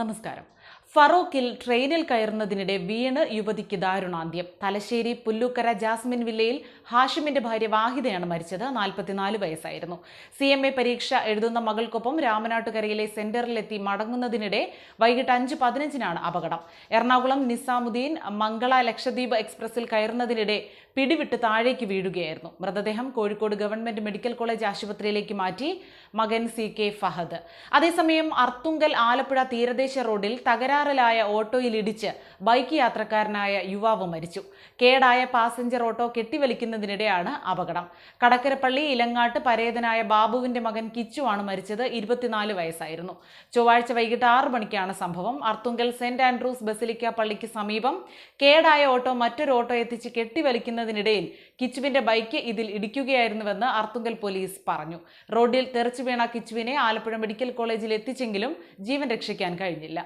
നമസ്കാരം. ഫറോക്കിൽ ട്രെയിനിൽ കയറുന്നതിനിടെ വീണ് യുവതിക്ക് ദാരുണാന്ത്യം. തലശ്ശേരി പുല്ലൂക്കര ജാസ്മിൻ വില്ലയിൽ ഹാഷിമിന്റെ ഭാര്യ വാഹിദയാണ് മരിച്ചത്. നാൽപ്പത്തിനാല് വയസ്സായിരുന്നു. സി എം എ പരീക്ഷ എഴുതുന്ന മകൾക്കൊപ്പം രാമനാട്ടുകരയിലെ സെന്ററിലെത്തി മടങ്ങുന്നതിനിടെ വൈകിട്ട് അഞ്ച് പതിനഞ്ചിനാണ് അപകടം. എറണാകുളം നിസാമുദ്ദീൻ മംഗള ലക്ഷദ്വീപ് എക്സ്പ്രസിൽ കയറുന്നതിനിടെ പിടിവിട്ട് താഴേക്ക് വീഴുകയായിരുന്നു. മൃതദേഹം കോഴിക്കോട് ഗവൺമെന്റ് മെഡിക്കൽ കോളേജ് ആശുപത്രിയിലേക്ക് മാറ്റി മകൻ സി കെ ഫഹദ്. അതേസമയം അർത്തുങ്കൽ ആലപ്പുഴ തീരദേശ റോഡിൽ തകരാറിലായ ഓട്ടോയിൽ ഇടിച്ച് ബൈക്ക് യാത്രക്കാരനായ യുവാവ് മരിച്ചു. കേടായ പാസഞ്ചർ ഓട്ടോ കെട്ടിവലിക്കുന്നതിനിടെയാണ് അപകടം. കടക്കരപ്പള്ളി ഇലങ്ങാട്ട് പരേതനായ ബാബുവിന്റെ മകൻ കിച്ചുവാണ് മരിച്ചത്. ഇരുപത്തിനാല് വയസ്സായിരുന്നു. ചൊവ്വാഴ്ച വൈകിട്ട് ആറ് മണിക്കാണ് സംഭവം. അർത്തുങ്കൽ സെന്റ് ആൻഡ്രൂസ് ബസിലിക്ക പള്ളിക്ക് സമീപം കേടായ ഓട്ടോ മറ്റൊരു ഓട്ടോ എത്തിച്ച് കെട്ടിവലിക്കുന്നതിനിടയിൽ കിച്ചുവിന്റെ ബൈക്ക് ഇതിൽ ഇടിക്കുകയായിരുന്നുവെന്ന് അർത്തുങ്കൽ പോലീസ് പറഞ്ഞു. റോഡിൽ തെറിച്ചു വീണ കിച്ചുവിനെ ആലപ്പുഴ മെഡിക്കൽ കോളേജിൽ എത്തിച്ചെങ്കിലും ജീവൻ രക്ഷിക്കാൻ കഴിഞ്ഞില്ല